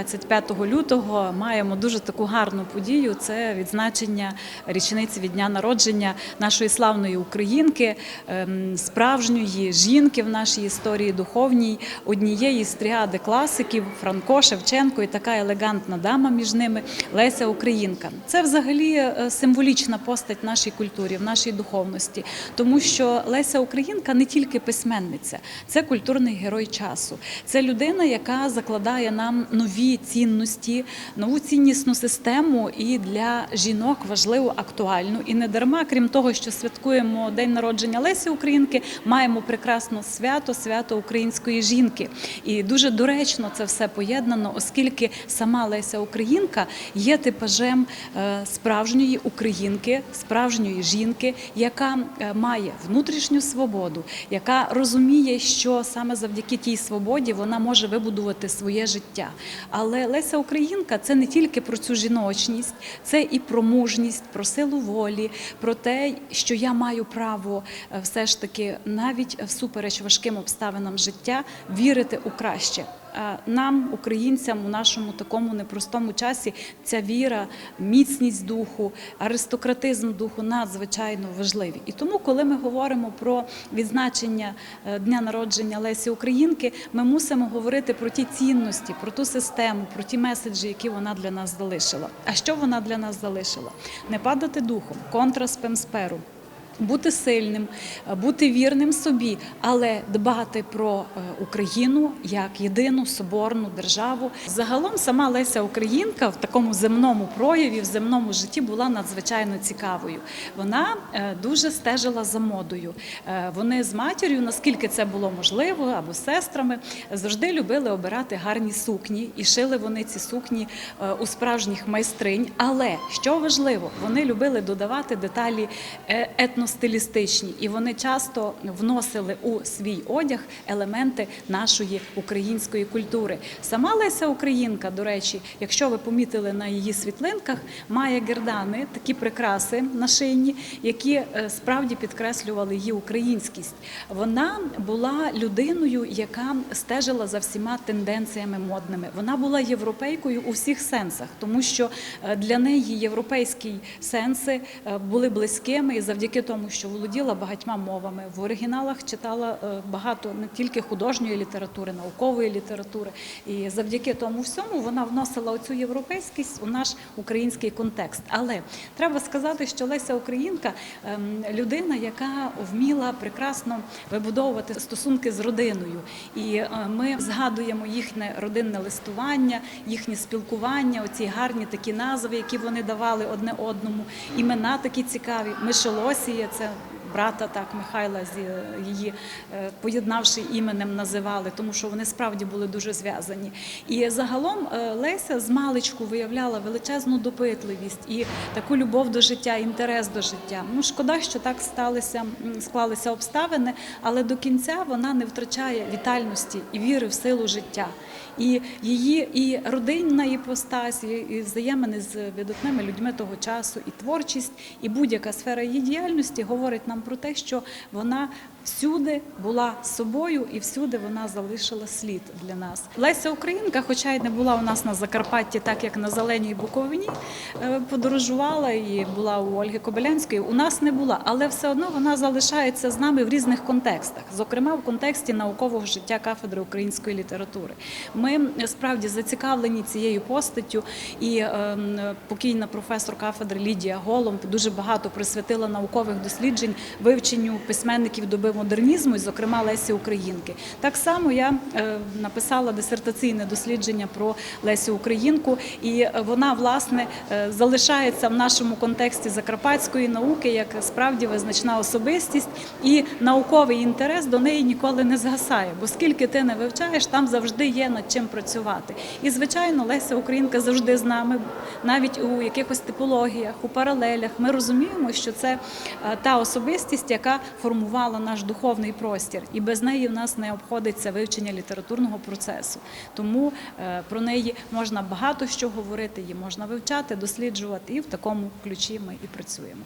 25 лютого маємо дуже таку гарну подію. Це відзначення річниці від дня народження нашої славної українки, ем, справжньої жінки в нашій історії духовній, однієї з тріади класиків Франко, Шевченко і така елегантна дама між ними Леся Українка. Це взагалі е, символічна постать нашій культурі, в нашій духовності, тому що Леся Українка не тільки письменниця, це культурний герой часу. Це людина, яка закладає нам нові цінності, нову ціннісну систему і для жінок важливу, актуальну. І не дарма, крім того, що святкуємо день народження Лесі Українки, маємо прекрасне свято, свято української жінки. І дуже доречно це все поєднано, оскільки сама Леся Українка є типажем е, справжньої українки, справжньої жінки, яка е, має внутрішню свободу, яка розуміє, що саме завдяки тій свободі вона може вибудувати своє життя. Але Леся Українка це не тільки про цю жіночність, це і про мужність, про силу волі, про те, що я маю право е, все ж таки навіть всупереч важким обставинам життя вірити у краще. А Нам, українцям, у нашому такому непростому часі ця віра, міцність духу, аристократизм духу надзвичайно важливі. І тому, коли ми говоримо про відзначення е, дня народження Лесі Українки, ми мусимо говорити про ті цінності, про ту систему, про ті меседжі, які вона для нас залишила. А що вона для нас залишила? Не падати духом, контра спемсперу. Бути сильним, бути вірним собі, але дбати про е, Україну як єдину соборну державу. Загалом сама Леся Українка в такому земному прояві, в земному житті була надзвичайно цікавою. Вона е, дуже стежила за модою. Е, Вони з матір'ю, наскільки це було можливо, або сестрами, завжди любили обирати гарні сукні, і шили вони ці сукні е, у справжніх майстринь. Але що важливо, вони любили додавати деталі е, етностилістичні, і вони часто вносили у свій одяг елементи нашої української культури. Сама Леся Українка, до речі, якщо ви помітили на її світлинках, має гердани, такі прикраси нашийні, які е, справді підкреслювали її українськість. Вона була людиною, яка стежила за всіма тенденціями модними. Вона була європейкою у всіх сенсах, тому що е, для неї європейські сенси е, були близькими і завдяки тому, що володіла багатьма мовами. В оригіналах читала е, багато не тільки художньої літератури, наукової літератури. І завдяки тому всьому вона вносила оцю європейськість у наш український контекст. Але треба сказати, що Леся Українка ем, людина, яка вміла прекрасно вибудовувати стосунки з родиною. І е, ми згадуємо їхнє родинне листування, їхнє спілкування, оці гарні такі назви, які вони давали одне одному. Імена такі цікаві. Мишелосія це. Брата так Михайла з е, її е, поєднавши іменем називали, тому що вони справді були дуже зв'язані. І загалом е, Леся з маличку виявляла величезну допитливість і таку любов до життя, інтерес до життя. Ну шкода, що так сталися склалися обставини, але до кінця вона не втрачає вітальності і віри в силу життя. І її і родинна іпостась, і- взаємини з видатними людьми того часу, і творчість, і будь-яка сфера її діяльності говорить нам про те, що вона всюди була собою і всюди вона залишила слід для нас. Леся Українка, хоча й не була у нас на Закарпатті, так як на Зеленій Буковині, е, подорожувала і була у Ольги Кобилянської. У нас не була, але все одно вона залишається з нами в різних контекстах, зокрема в контексті наукового життя кафедри української літератури. Ми е, справді зацікавлені цією постаттю, і ем, покійна професор кафедри Лідія Голомб дуже багато присвятила наукових досліджень вивченню письменників доби модернізму, і, зокрема Лесі Українки. Так само я е, написала дисертаційне дослідження про Лесю Українку, і е, вона власне е, залишається в нашому контексті закарпатської науки як справді визначна особистість, і науковий інтерес до неї ніколи не згасає. Бо скільки ти не вивчаєш, там завжди є над чим працювати. І звичайно, Леся Українка завжди з нами, навіть у якихось типологіях, у паралелях. Ми розуміємо, що це та особистість, яка формувала наш духовний простір, і без неї в нас не обходиться вивчення літературного процесу. Тому е, про неї можна багато що говорити, її можна вивчати, досліджувати, і в такому ключі ми і працюємо.